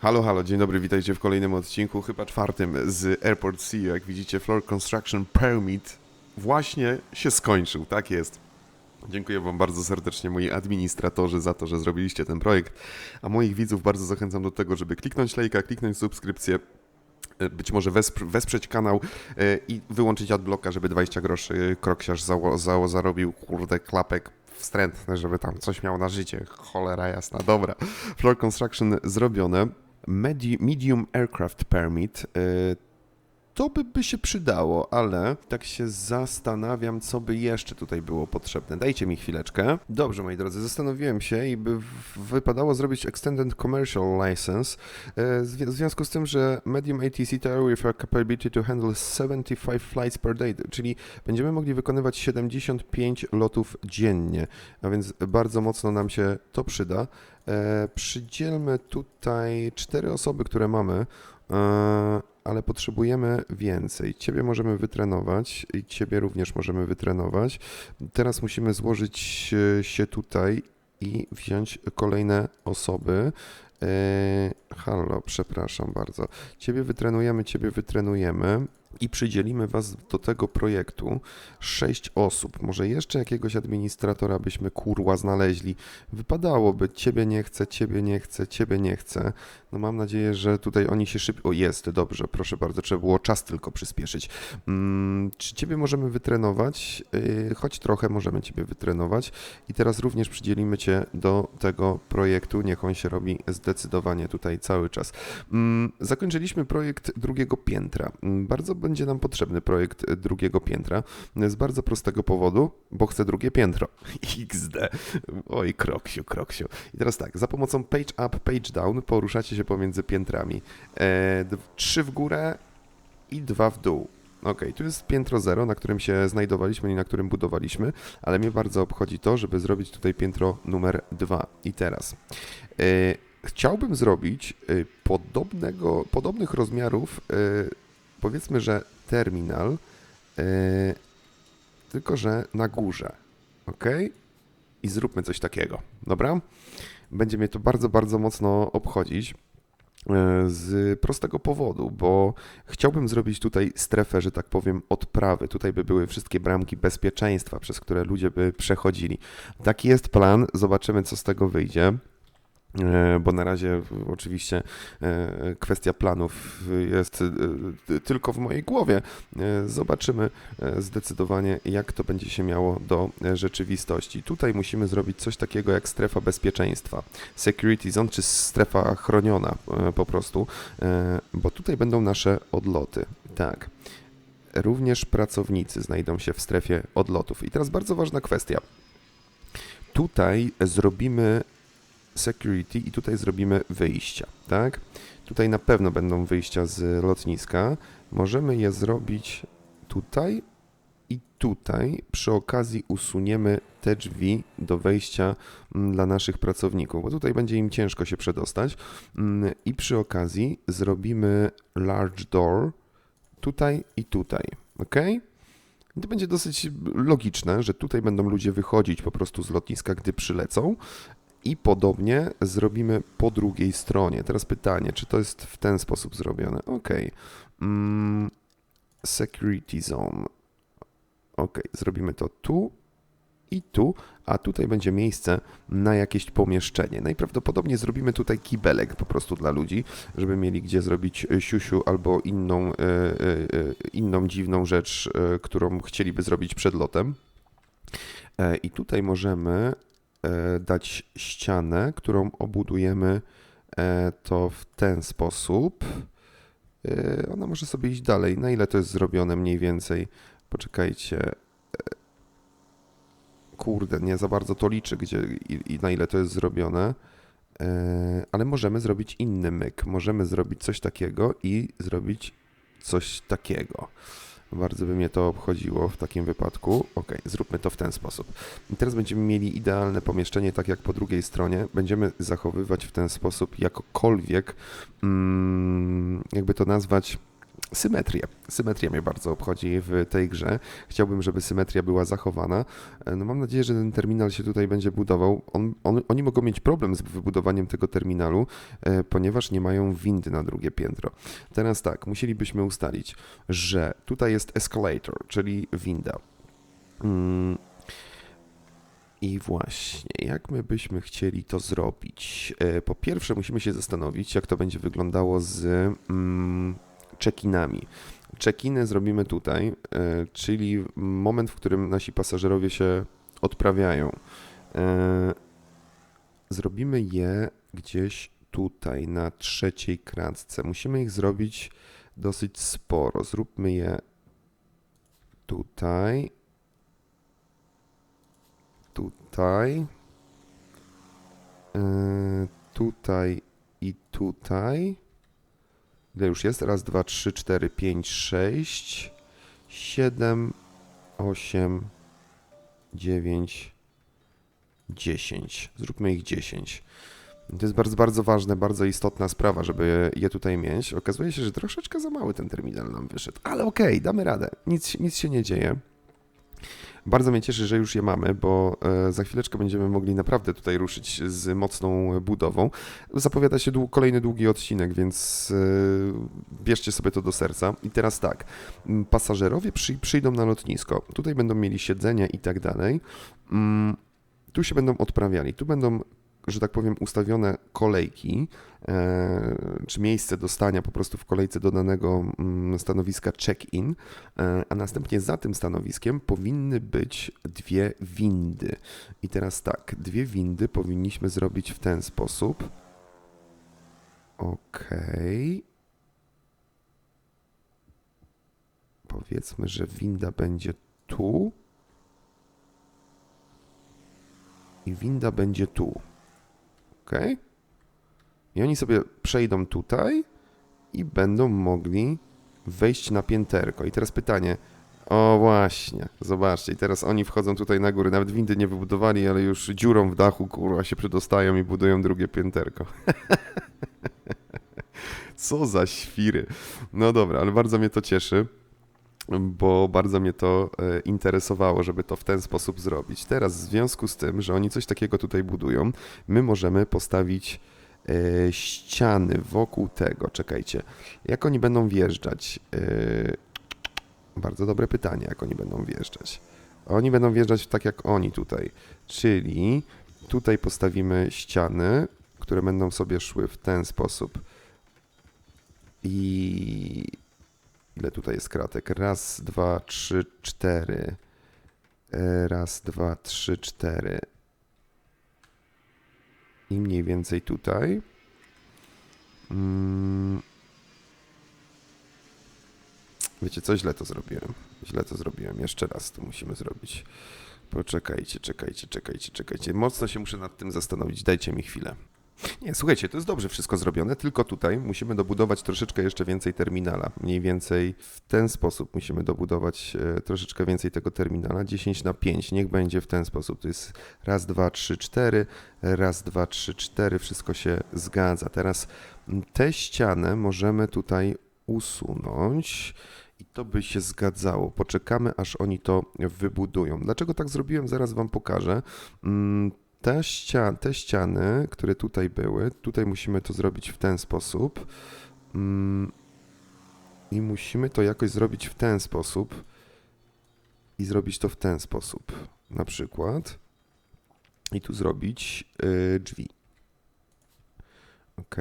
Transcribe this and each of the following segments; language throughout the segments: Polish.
Halo, halo, dzień dobry, witajcie w kolejnym odcinku, chyba czwartym z Airport Sea. Jak widzicie, Floor Construction Permit właśnie się skończył, tak jest. Dziękuję Wam bardzo serdecznie, moi administratorzy, za to, że zrobiliście ten projekt. A moich widzów bardzo zachęcam do tego, żeby kliknąć lajka, kliknąć subskrypcję, e, być może wesp- wesprzeć kanał e, i wyłączyć adblocka, żeby 20 groszy kroksiarz zało- zało- zarobił, kurde, klapek wstrętny, żeby tam coś miał na życie. Cholera jasna, dobra. Floor Construction zrobione. Medi- medium Aircraft Permit. To by, by się przydało, ale tak się zastanawiam, co by jeszcze tutaj było potrzebne. Dajcie mi chwileczkę. Dobrze, moi drodzy, zastanowiłem się i by wypadało zrobić Extended Commercial License e, w związku z tym, że Medium ATC with a capability to handle 75 flights per day, czyli będziemy mogli wykonywać 75 lotów dziennie, a więc bardzo mocno nam się to przyda. E, przydzielmy tutaj cztery osoby, które mamy, e, ale potrzebujemy więcej. Ciebie możemy wytrenować i ciebie również możemy wytrenować. Teraz musimy złożyć e, się tutaj i wziąć kolejne osoby. E, halo, przepraszam bardzo. Ciebie wytrenujemy, ciebie wytrenujemy i przydzielimy Was do tego projektu sześć osób. Może jeszcze jakiegoś administratora byśmy kurła znaleźli. Wypadałoby, ciebie nie chcę, ciebie nie chcę, ciebie nie chcę. No mam nadzieję, że tutaj oni się szybko. O, jest, dobrze, proszę bardzo, trzeba było czas tylko przyspieszyć. Mm, czy ciebie możemy wytrenować? Yy, choć trochę możemy ciebie wytrenować. I teraz również przydzielimy cię do tego projektu. Niech on się robi zdecydowanie tutaj cały czas. Mm, Zakończyliśmy projekt drugiego piętra. Mm, Bardzo będzie nam potrzebny projekt drugiego piętra. Z bardzo prostego powodu, bo chcę drugie piętro. XD. Oj, kroksiu, kroksiu. I teraz tak, za pomocą page up, page down poruszacie się pomiędzy piętrami. E, trzy w górę i dwa w dół. Ok, tu jest piętro zero, na którym się znajdowaliśmy i na którym budowaliśmy, ale mnie bardzo obchodzi to, żeby zrobić tutaj piętro numer dwa. I teraz. E, chciałbym zrobić e, podobnego, podobnych rozmiarów, e, powiedzmy, że terminal, e, tylko że na górze. Ok? I zróbmy coś takiego. Dobra? Będzie mnie to bardzo, bardzo mocno obchodzić. e, Z prostego powodu, bo chciałbym zrobić tutaj strefę, że tak powiem, odprawy. Tutaj by były wszystkie bramki bezpieczeństwa, przez które ludzie by przechodzili. Taki jest plan, zobaczymy, co z tego wyjdzie. E, Bo na razie oczywiście e, kwestia planów jest e, tylko w mojej głowie. Zobaczymy zdecydowanie, jak to będzie się miało do rzeczywistości. Tutaj musimy zrobić coś takiego jak strefa bezpieczeństwa, security zone czy strefa chroniona po prostu, bo tutaj będą nasze odloty. Tak. Również pracownicy znajdą się w strefie odlotów. I teraz bardzo ważna kwestia. Tutaj zrobimy security i tutaj zrobimy wyjścia, tak? Tutaj na pewno będą wyjścia z lotniska. Możemy je zrobić tutaj i tutaj. Przy okazji usuniemy te drzwi do wejścia mm, dla naszych pracowników, bo tutaj będzie im ciężko się przedostać. Mm, I przy okazji zrobimy large door tutaj i tutaj, ok? To będzie dosyć logiczne, że tutaj będą ludzie wychodzić po prostu z lotniska, gdy przylecą. I podobnie zrobimy po drugiej stronie. Teraz pytanie, czy to jest w ten sposób zrobione? Ok. Mm, security zone. Ok, zrobimy to tu i tu, a tutaj będzie miejsce na jakieś pomieszczenie. Najprawdopodobniej zrobimy tutaj kibelek po prostu dla ludzi, żeby mieli gdzie zrobić e, siusiu albo inną, e, e, inną dziwną rzecz, którą chcieliby zrobić przed lotem. I tutaj możemy dać ścianę, którą obudujemy e, to w ten sposób. E, Ona może sobie iść dalej. Na ile to jest zrobione mniej więcej? Poczekajcie. E, Kurde, nie za bardzo to liczy, gdzie i, i na ile to jest zrobione. E, Ale możemy zrobić inny myk. Możemy zrobić coś takiego i zrobić coś takiego. Bardzo by mnie to obchodziło w takim wypadku. Ok, zróbmy to w ten sposób. I teraz będziemy mieli idealne pomieszczenie, tak jak po drugiej stronie. Będziemy zachowywać w ten sposób jakokolwiek, mm, jakby to nazwać, symetrię. Symetria mnie bardzo obchodzi w tej grze. Chciałbym, żeby symetria była zachowana. E, No mam nadzieję, że ten terminal się tutaj będzie budował. On, on, oni mogą mieć problem z wybudowaniem tego terminalu, e, ponieważ nie mają windy na drugie piętro. Teraz tak, musielibyśmy ustalić, że tutaj jest escalator, czyli winda. Mm. I właśnie, jak my byśmy chcieli to zrobić? E, Po pierwsze, musimy się zastanowić, jak to będzie wyglądało z mm, check-inami. Check-iny zrobimy tutaj, e, czyli moment, w którym nasi pasażerowie się odprawiają. E, Zrobimy je gdzieś tutaj, na trzeciej kratce. Musimy ich zrobić dosyć sporo. Zróbmy je tutaj, tutaj, e, tutaj i tutaj. Ile już jest? Raz, dwa, trzy, cztery, pięć, sześć, siedem, osiem, dziewięć, dziesięć. Zróbmy ich dziesięć. To jest bardzo, bardzo ważne, bardzo istotna sprawa, żeby je tutaj mieć. Okazuje się, że troszeczkę za mały ten terminal nam wyszedł, ale okej, damy radę. Nic, nic się nie dzieje. Bardzo mnie cieszy, że już je mamy, bo e, za chwileczkę będziemy mogli naprawdę tutaj ruszyć z mocną budową. Zapowiada się dłu- kolejny długi odcinek, więc e, bierzcie sobie to do serca. I teraz tak, pasażerowie przy, przyjdą na lotnisko, tutaj będą mieli siedzenia i tak dalej. Mm, Tu się będą odprawiali, tu będą że tak powiem, ustawione kolejki, e, czy miejsce do stania po prostu w kolejce do danego mm, stanowiska check-in, e, a następnie za tym stanowiskiem powinny być dwie windy. I teraz tak, dwie windy powinniśmy zrobić w ten sposób. Okej. Powiedzmy, że winda będzie tu. I winda będzie tu. Ok? I oni sobie przejdą tutaj i będą mogli wejść na pięterko. I teraz pytanie. O właśnie, zobaczcie, i teraz oni wchodzą tutaj na górę, nawet windy nie wybudowali, ale już dziurą w dachu, kurwa, się przedostają i budują drugie pięterko. Co za świry. No dobra, ale bardzo mnie to cieszy, bo bardzo mnie to e, interesowało, żeby to w ten sposób zrobić. Teraz w związku z tym, że oni coś takiego tutaj budują, my możemy postawić e, ściany wokół tego. Czekajcie, jak oni będą wjeżdżać? E, bardzo dobre pytanie, jak oni będą wjeżdżać. Oni będą wjeżdżać tak jak oni tutaj, czyli tutaj postawimy ściany, które będą sobie szły w ten sposób. I ile tutaj jest kratek? Raz, dwa, trzy, cztery. E, Raz, dwa, trzy, cztery. I mniej więcej tutaj. Mm. Wiecie co, źle to zrobiłem. Źle to zrobiłem. Jeszcze raz to musimy zrobić. Poczekajcie, czekajcie, czekajcie, czekajcie. Mocno się muszę nad tym zastanowić. Dajcie mi chwilę. Nie, słuchajcie, to jest dobrze wszystko zrobione, tylko tutaj musimy dobudować troszeczkę jeszcze więcej terminala. Mniej więcej w ten sposób musimy dobudować e, troszeczkę więcej tego terminala. 10 na 5, niech będzie w ten sposób. To jest raz, dwa, trzy, cztery, raz, dwa, trzy, cztery, wszystko się zgadza. Teraz tę ścianę możemy tutaj usunąć. I to by się zgadzało. Poczekamy, aż oni to wybudują. Dlaczego tak zrobiłem, zaraz Wam pokażę. Te, ścia te ściany, które tutaj były, tutaj musimy to zrobić w ten sposób. Mm, I musimy to jakoś zrobić w ten sposób. I zrobić to w ten sposób. Na przykład. I tu zrobić y, drzwi. Ok.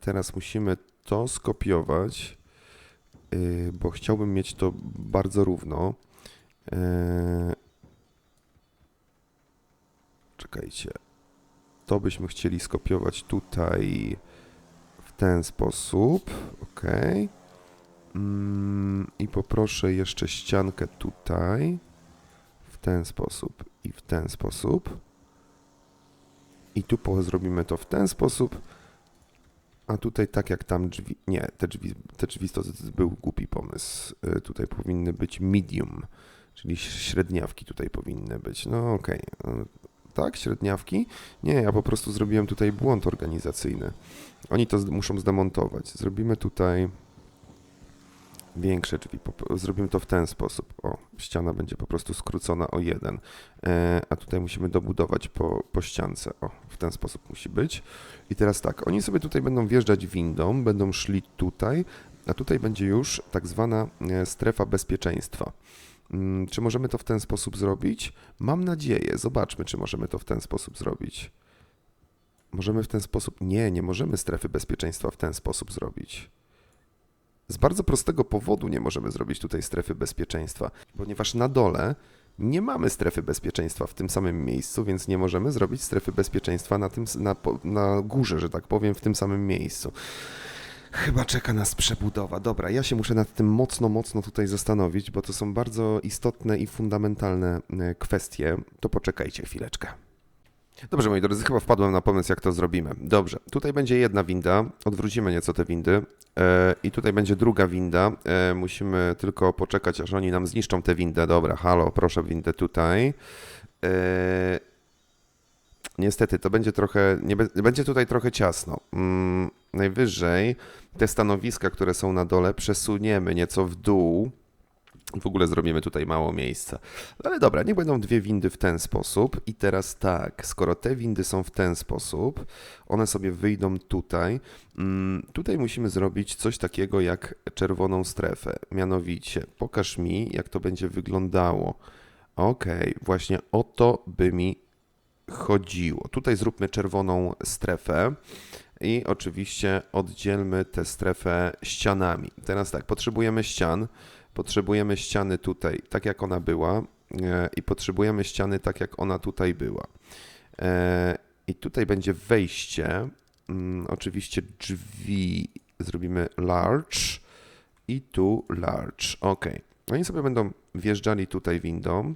Teraz musimy to skopiować, y, bo chciałbym mieć to bardzo równo. To byśmy chcieli skopiować tutaj w ten sposób. Ok. Mm, I poproszę jeszcze ściankę tutaj w ten sposób i w ten sposób. I tu zrobimy to w ten sposób. A tutaj tak jak tam drzwi. Nie, te drzwi, te drzwi to, był głupi pomysł. Y, Tutaj powinny być medium, czyli średniawki tutaj powinny być. No okej. y, tak? Średniawki? Nie, ja po prostu zrobiłem tutaj błąd organizacyjny. Oni to muszą zdemontować. Zrobimy tutaj większe drzwi. Zrobimy to w ten sposób. O, ściana będzie po prostu skrócona o jeden. E, a tutaj musimy dobudować po, po ściance. O, w ten sposób musi być. I teraz tak, oni sobie tutaj będą wjeżdżać windą, będą szli tutaj, a tutaj będzie już tak zwana e, strefa bezpieczeństwa. Mm, Czy możemy to w ten sposób zrobić? Mam nadzieję. Zobaczmy, czy możemy to w ten sposób zrobić. Możemy w ten sposób. Nie, nie możemy strefy bezpieczeństwa w ten sposób zrobić. Z bardzo prostego powodu nie możemy zrobić tutaj strefy bezpieczeństwa, ponieważ na dole nie mamy strefy bezpieczeństwa w tym samym miejscu, więc nie możemy zrobić strefy bezpieczeństwa na, tym, na, na górze, że tak powiem, w tym samym miejscu. Chyba czeka nas przebudowa. Dobra, ja się muszę nad tym mocno, mocno tutaj zastanowić, bo to są bardzo istotne i fundamentalne e, kwestie. To poczekajcie chwileczkę. Dobrze, moi drodzy, chyba wpadłem na pomysł, jak to zrobimy. Dobrze, tutaj będzie jedna winda, odwrócimy nieco te windy e, i tutaj będzie druga winda. E, musimy tylko poczekać, aż oni nam zniszczą tę windę. Dobra, halo, proszę windę tutaj. Niestety, to będzie trochę, nie, be- będzie tutaj trochę ciasno. Mm, najwyżej te stanowiska, które są na dole, przesuniemy nieco w dół. W ogóle zrobimy tutaj mało miejsca. Ale dobra, niech będą dwie windy w ten sposób. I teraz tak, skoro te windy są w ten sposób, one sobie wyjdą tutaj. Mm, tutaj musimy zrobić coś takiego jak czerwoną strefę. Mianowicie, pokaż mi, jak to będzie wyglądało. Okej, właśnie o to by mi chodziło. Tutaj zróbmy czerwoną strefę. I oczywiście oddzielmy tę strefę ścianami. Teraz tak, potrzebujemy ścian. Potrzebujemy ściany tutaj, tak jak ona była, e, i potrzebujemy ściany tak, jak ona tutaj była. E, I tutaj będzie wejście. Mm, Oczywiście drzwi zrobimy large i tu large. Ok. Oni sobie będą wjeżdżali tutaj windą.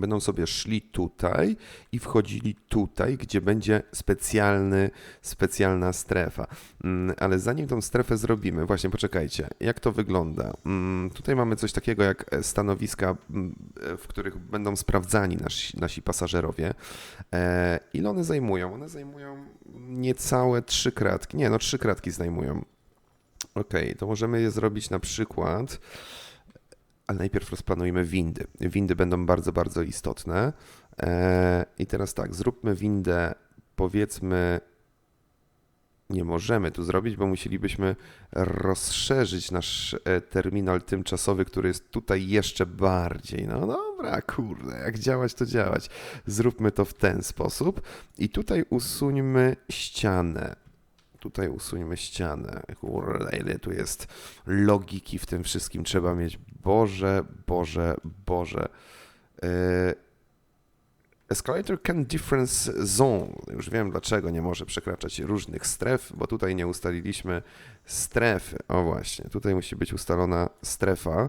Będą sobie szli tutaj i wchodzili tutaj, gdzie będzie specjalny, specjalna strefa. Mm, Ale zanim tą strefę zrobimy, właśnie poczekajcie, jak to wygląda? Mm, Tutaj mamy coś takiego jak e, stanowiska, mm, e, w których będą sprawdzani nasi, nasi pasażerowie. E, Ile one zajmują? One zajmują niecałe trzy kratki. Nie, no trzy kratki zajmują. Okej, to możemy je zrobić na przykład. Ale najpierw rozplanujmy windy. Windy będą bardzo, bardzo istotne. E, I teraz tak, zróbmy windę, powiedzmy, nie możemy tu zrobić, bo musielibyśmy rozszerzyć nasz e, terminal tymczasowy, który jest tutaj jeszcze bardziej. No dobra, kurde, jak działać, to działać. Zróbmy to w ten sposób i tutaj usuńmy ścianę. Tutaj usuńmy ścianę. Kurde, ile tu jest logiki w tym wszystkim trzeba mieć. Boże, Boże, Boże. E, Escalator can difference zone. Już wiem dlaczego nie może przekraczać różnych stref, bo tutaj nie ustaliliśmy strefy. O właśnie, tutaj musi być ustalona strefa.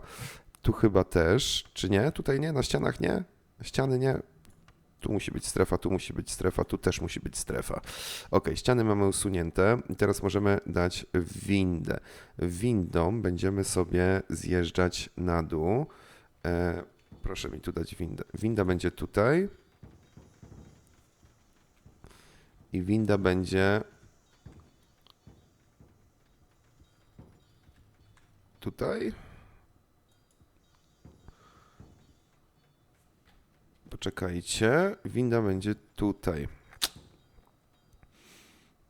Tu chyba też, czy nie? Tutaj nie, na ścianach nie? Ściany nie. Tu musi być strefa, tu musi być strefa, tu też musi być strefa. Ok, ściany mamy usunięte i teraz możemy dać windę. Windą będziemy sobie zjeżdżać na dół. E, proszę mi tu dać windę. Winda będzie tutaj. I winda będzie tutaj. Poczekajcie. Winda będzie tutaj.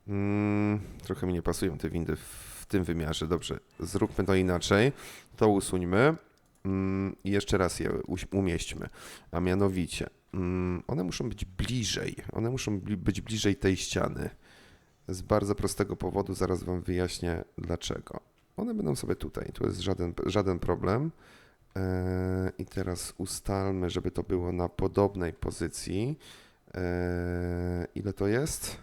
Mm, trochę mi nie pasują te windy w tym wymiarze. Dobrze, zróbmy to inaczej. To usuńmy. Mm, I jeszcze raz je umieśćmy. A mianowicie, mm, one muszą być bliżej. One muszą być bliżej tej ściany. Z bardzo prostego powodu, zaraz Wam wyjaśnię dlaczego. One będą sobie tutaj, tu jest żaden, żaden problem. Eee, I teraz ustalmy, żeby to było na podobnej pozycji. Eee, ile to jest?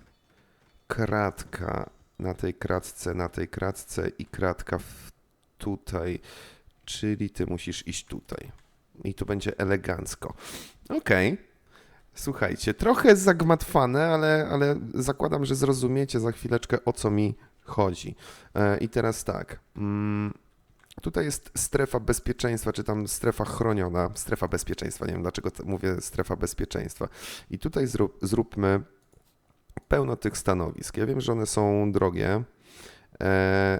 Kratka na tej kratce, na tej kratce i kratka w tutaj, czyli ty musisz iść tutaj. I to będzie elegancko. Okej. Słuchajcie, trochę zagmatwane, ale, ale zakładam, że zrozumiecie za chwileczkę o co mi chodzi. E, I teraz tak. Mm, Tutaj jest strefa bezpieczeństwa, czy tam strefa chroniona, strefa bezpieczeństwa, nie wiem dlaczego mówię strefa bezpieczeństwa. I tutaj zrób, zróbmy pełno tych stanowisk. Ja wiem, że one są drogie. E,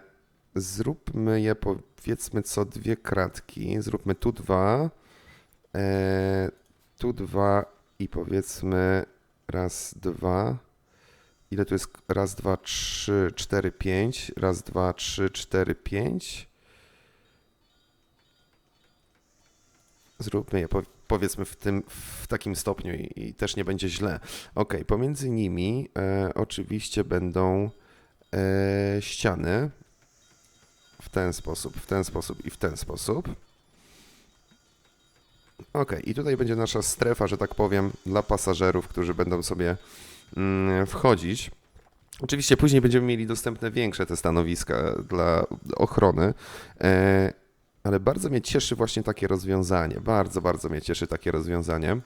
zróbmy je powiedzmy co dwie kratki. Zróbmy tu dwa, e, tu dwa i powiedzmy raz, dwa. Ile tu jest? Raz, dwa, trzy, cztery, pięć. Raz, dwa, trzy, cztery, pięć. Zróbmy je po, powiedzmy w tym, w takim stopniu i, i też nie będzie źle. Ok, pomiędzy nimi e, oczywiście będą e, ściany w ten sposób, w ten sposób i w ten sposób. Ok, i tutaj będzie nasza strefa, że tak powiem, dla pasażerów, którzy będą sobie mm, wchodzić. Oczywiście później będziemy mieli dostępne większe te stanowiska dla ochrony, e, ale bardzo mnie cieszy właśnie takie rozwiązanie. Bardzo, bardzo mnie cieszy takie rozwiązanie.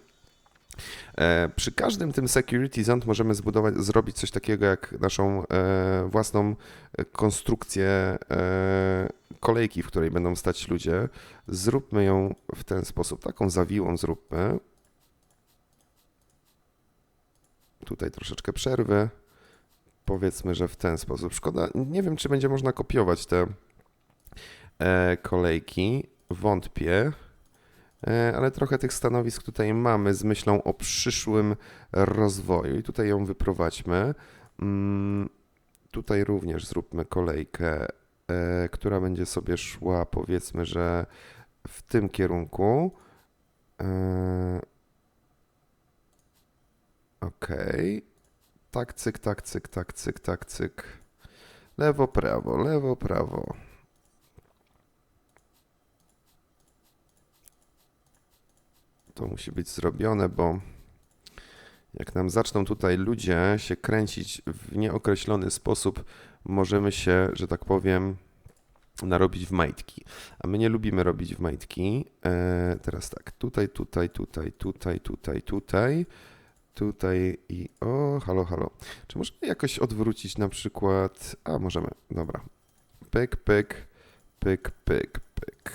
E, Przy każdym tym security zone możemy zbudować, zrobić coś takiego jak naszą e, własną konstrukcję e, kolejki, w której będą stać ludzie. Zróbmy ją w ten sposób, taką zawiłą zróbmy. Tutaj troszeczkę przerwy. Powiedzmy, że w ten sposób. Szkoda, nie wiem, czy będzie można kopiować te kolejki. Wątpię. E, ale trochę tych stanowisk tutaj mamy z myślą o przyszłym rozwoju i tutaj ją wyprowadźmy. Mm, Tutaj również zróbmy kolejkę, e, która będzie sobie szła, powiedzmy, że w tym kierunku. E, Okej. Tak, cyk, tak, cyk, tak, cyk, tak, cyk. Lewo, prawo, lewo, prawo. To musi być zrobione, bo jak nam zaczną tutaj ludzie się kręcić w nieokreślony sposób, możemy się, że tak powiem, narobić w majtki. A my nie lubimy robić w majtki. E, teraz tak, tutaj, tutaj, tutaj, tutaj, tutaj, tutaj, tutaj i o, halo, halo. Czy możemy jakoś odwrócić na przykład, a możemy, dobra. Pyk, pyk, pyk, pyk, pyk.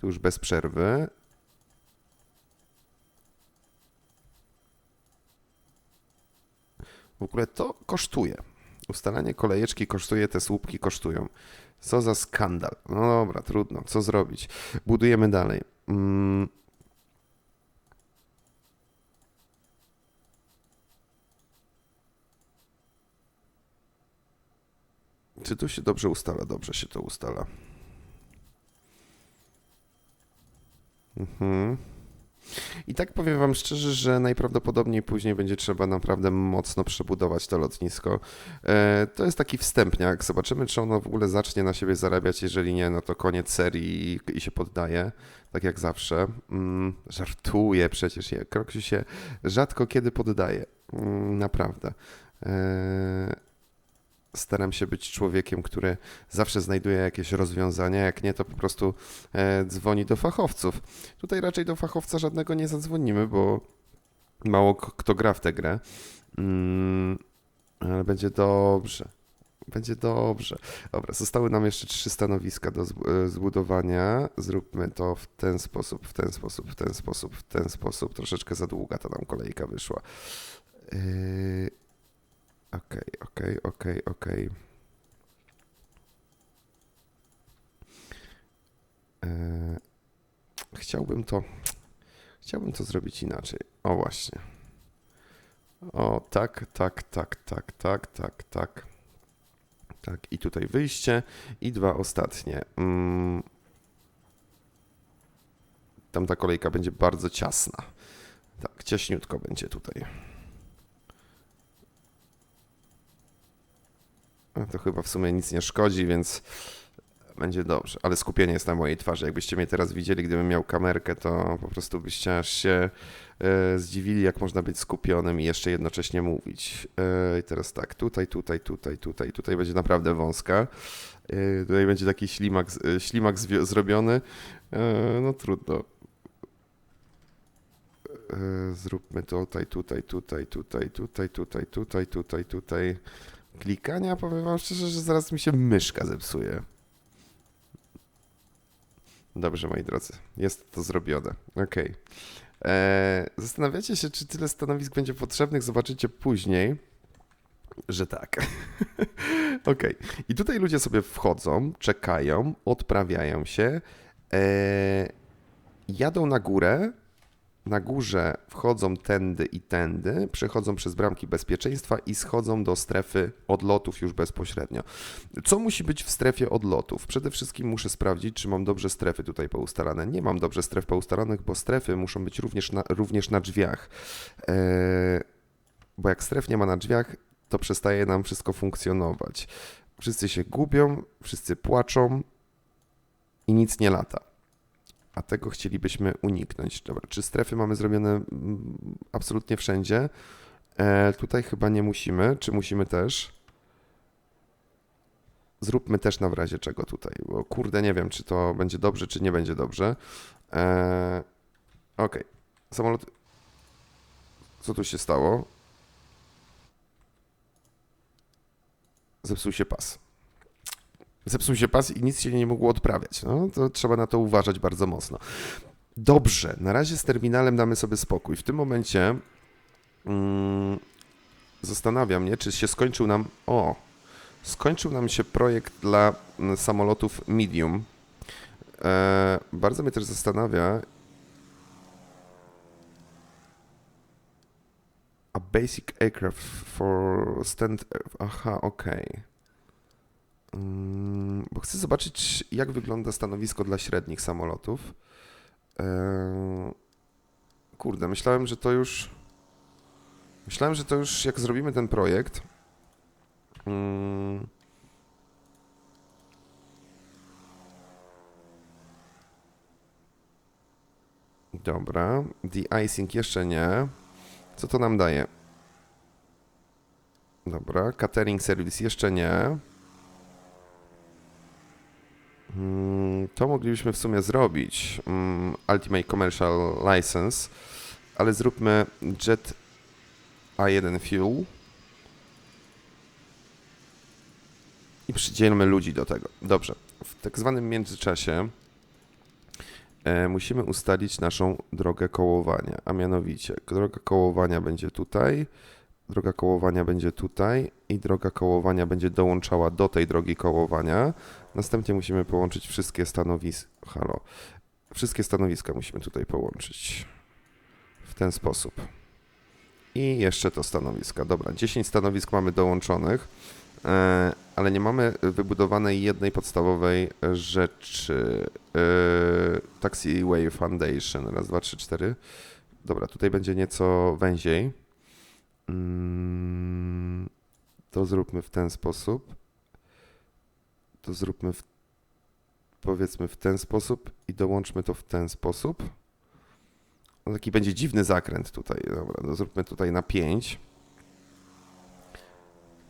Tu już bez przerwy. W ogóle to kosztuje. Ustalanie kolejeczki kosztuje, te słupki kosztują. Co za skandal. No dobra, trudno, co zrobić? Budujemy dalej. Mm. Czy tu się dobrze ustala? Dobrze się to ustala. Mhm. I tak powiem Wam szczerze, że najprawdopodobniej później będzie trzeba naprawdę mocno przebudować to lotnisko. E, To jest taki wstępniak. Zobaczymy, czy ono w ogóle zacznie na siebie zarabiać. Jeżeli nie, no to koniec serii i, się poddaje, tak jak zawsze. Mm, żartuję przecież. Kroksiu się rzadko kiedy poddaje. Mm, Naprawdę. Staram się być człowiekiem, który zawsze znajduje jakieś rozwiązania. Jak nie, to po prostu e, dzwoni do fachowców. Tutaj raczej do fachowca żadnego nie zadzwonimy, bo mało kto gra w tę grę. Mm, ale będzie dobrze. Będzie dobrze. Dobra, zostały nam jeszcze trzy stanowiska do e, zbudowania. Zróbmy to w ten sposób, w ten sposób, w ten sposób, w ten sposób. Troszeczkę za długa ta nam kolejka wyszła. Yy, Okej, okej, okej, okej. Eee, Chciałbym to. Chciałbym to zrobić inaczej. O właśnie. O, tak, tak, tak, tak, tak, tak, tak. Tak, i tutaj wyjście. I dwa ostatnie. Mm. Tamta kolejka będzie bardzo ciasna. Tak, cieśniutko będzie tutaj. To chyba w sumie nic nie szkodzi, więc będzie dobrze. Ale skupienie jest na mojej twarzy. Jakbyście mnie teraz widzieli, gdybym miał kamerkę, to po prostu byście aż się e, zdziwili, jak można być skupionym i jeszcze jednocześnie mówić. E, I teraz tak, tutaj, tutaj, tutaj, tutaj, tutaj będzie naprawdę wąska. E, tutaj będzie taki ślimak, e, ślimak zrobiony. E, no trudno. E, Zróbmy tutaj, tutaj, tutaj, tutaj, tutaj, tutaj, tutaj, tutaj, tutaj klikania, powiem wam szczerze, że zaraz mi się myszka zepsuje. Dobrze, moi drodzy, jest to zrobione. Okej. Eee, Zastanawiacie się, czy tyle stanowisk będzie potrzebnych? Zobaczycie później, że tak. Okej. I tutaj ludzie sobie wchodzą, czekają, odprawiają się, eee, jadą na górę. Na górze wchodzą tędy i tędy, przechodzą przez bramki bezpieczeństwa i schodzą do strefy odlotów już bezpośrednio. Co musi być w strefie odlotów? Przede wszystkim muszę sprawdzić, czy mam dobrze strefy tutaj poustalane. Nie mam dobrze stref poustalanych, bo strefy muszą być również na, również na drzwiach. Eee, bo jak stref nie ma na drzwiach, to przestaje nam wszystko funkcjonować. Wszyscy się gubią, wszyscy płaczą i nic nie lata. A tego chcielibyśmy uniknąć. Dobra, czy strefy mamy zrobione mm, absolutnie wszędzie? E, tutaj chyba nie musimy. Czy musimy też? Zróbmy też na w razie czego tutaj, bo kurde nie wiem, czy to będzie dobrze, czy nie będzie dobrze. E, Okej, samolot. Co tu się stało? Zepsuł się pas. Zepsuł się pas i nic się nie mogło odprawiać. No, to trzeba na to uważać bardzo mocno. Dobrze, na razie z terminalem damy sobie spokój. W tym momencie mm, zastanawia mnie, czy się skończył nam. O, skończył nam się projekt dla mm, samolotów medium. E, bardzo mnie też zastanawia. A basic aircraft for stand. Aha, okej. Mm, Bo chcę zobaczyć, jak wygląda stanowisko dla średnich samolotów. Eee, Kurde, myślałem, że to już. Myślałem, że to już jak zrobimy ten projekt. mm, Dobra, de-icing jeszcze nie. Co to nam daje? Dobra, catering service jeszcze nie. Mm, To moglibyśmy w sumie zrobić. Mm, Ultimate Commercial License, ale zróbmy Jet A1 Fuel. I przydzielmy ludzi do tego. Dobrze. W tak zwanym międzyczasie e, musimy ustalić naszą drogę kołowania, a mianowicie droga kołowania będzie tutaj, droga kołowania będzie tutaj i droga kołowania będzie dołączała do tej drogi kołowania. Następnie musimy połączyć wszystkie stanowiska. Halo. Wszystkie stanowiska musimy tutaj połączyć. W ten sposób. I jeszcze to stanowiska. Dobra, 10 stanowisk mamy dołączonych, e, ale nie mamy wybudowanej jednej podstawowej rzeczy. E, Taxiway Foundation. Raz, dwa, trzy, cztery. Dobra, tutaj będzie nieco węziej. Mm, To zróbmy w ten sposób to zróbmy w, powiedzmy w ten sposób i dołączmy to w ten sposób. No, taki będzie dziwny zakręt tutaj. Dobra, no zróbmy tutaj na 5.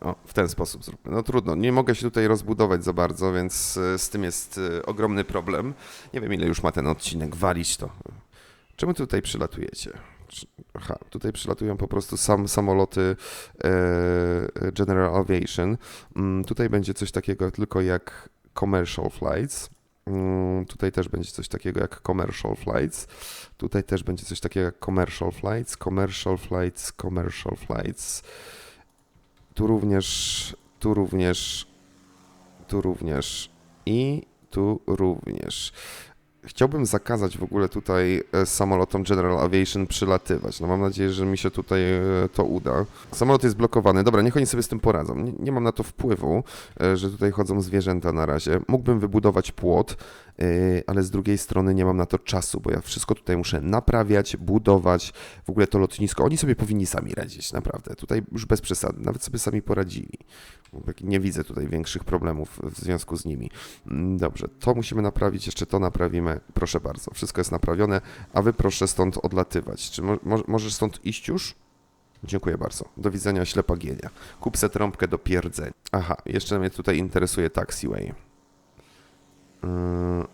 O, w ten sposób zróbmy. No trudno, nie mogę się tutaj rozbudować za bardzo, więc e, z tym jest e, ogromny problem. Nie wiem, ile już ma ten odcinek, walić to. Czemu tutaj przylatujecie? Aha, tutaj przylatują po prostu sam samoloty e, General Aviation. Mm, Tutaj będzie coś takiego tylko jak commercial flights. Mm, Tutaj też będzie coś takiego jak commercial flights. Tutaj też będzie coś takiego jak commercial flights, commercial flights, commercial flights. Tu również, tu również, tu również i tu również. Chciałbym zakazać w ogóle tutaj e, samolotom General Aviation przylatywać. No mam nadzieję, że mi się tutaj e, to uda. Samolot jest blokowany. Dobra, niech oni sobie z tym poradzą. Nie, nie mam na to wpływu, e, że tutaj chodzą zwierzęta na razie. Mógłbym wybudować płot, ale z drugiej strony nie mam na to czasu, bo ja wszystko tutaj muszę naprawiać, budować. W ogóle to lotnisko, oni sobie powinni sami radzić, naprawdę. Tutaj już bez przesady, nawet sobie sami poradzili. Nie widzę tutaj większych problemów w związku z nimi. Mm, Dobrze, to musimy naprawić, jeszcze to naprawimy. Proszę bardzo, wszystko jest naprawione, a wy proszę stąd odlatywać. Czy mo mo- możesz stąd iść już? Dziękuję bardzo. Do widzenia, ślepa gienia. Kup se trąbkę do pierdzenia. Aha, jeszcze mnie tutaj interesuje taxiway. Yy.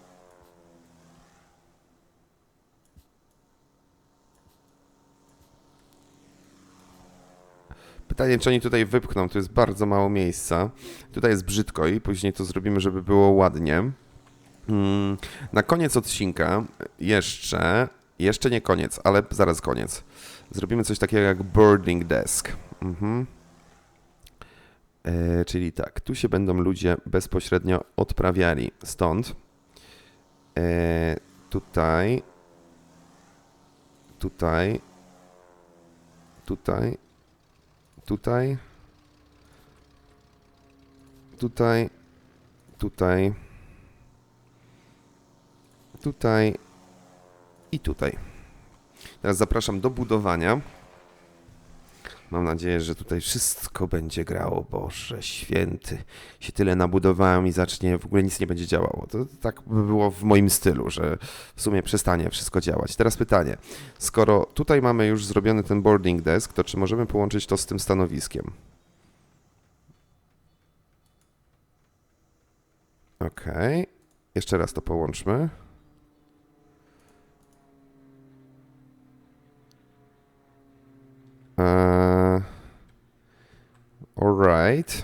Pytanie, czy oni tutaj wypchną? Tu jest bardzo mało miejsca. Tutaj jest brzydko i później to zrobimy, żeby było ładnie. Mm, Na koniec odcinka jeszcze, jeszcze nie koniec, ale zaraz koniec. Zrobimy coś takiego jak boarding desk. Mhm. E, czyli tak, tu się będą ludzie bezpośrednio odprawiali. Stąd e, tutaj, tutaj, tutaj, tutaj, tutaj, tutaj, tutaj i tutaj. Teraz zapraszam do budowania. Mam nadzieję, że tutaj wszystko będzie grało. Boże święty. Się tyle nabudowałem i zacznie, w ogóle nic nie będzie działało. To tak by było w moim stylu, że w sumie przestanie wszystko działać. Teraz pytanie. Skoro tutaj mamy już zrobiony ten boarding desk, to czy możemy połączyć to z tym stanowiskiem? Okej. Jeszcze raz to połączmy. Alright.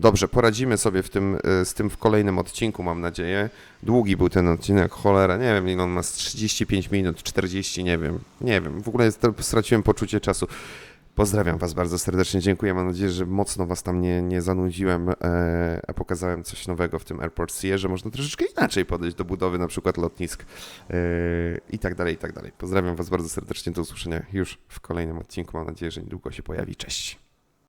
Dobrze, poradzimy sobie w tym, y, z tym w kolejnym odcinku, mam nadzieję. Długi był ten odcinek, cholera, nie wiem ile on ma, z 35 minut, 40, nie wiem, nie wiem, w ogóle straciłem poczucie czasu. Pozdrawiam Was bardzo serdecznie, dziękuję, mam nadzieję, że mocno Was tam nie, nie zanudziłem, e, a pokazałem coś nowego w tym Airport CE, że można troszeczkę inaczej podejść do budowy na przykład lotnisk e, i tak dalej, i tak dalej. Pozdrawiam Was bardzo serdecznie, do usłyszenia już w kolejnym odcinku, mam nadzieję, że niedługo się pojawi, cześć.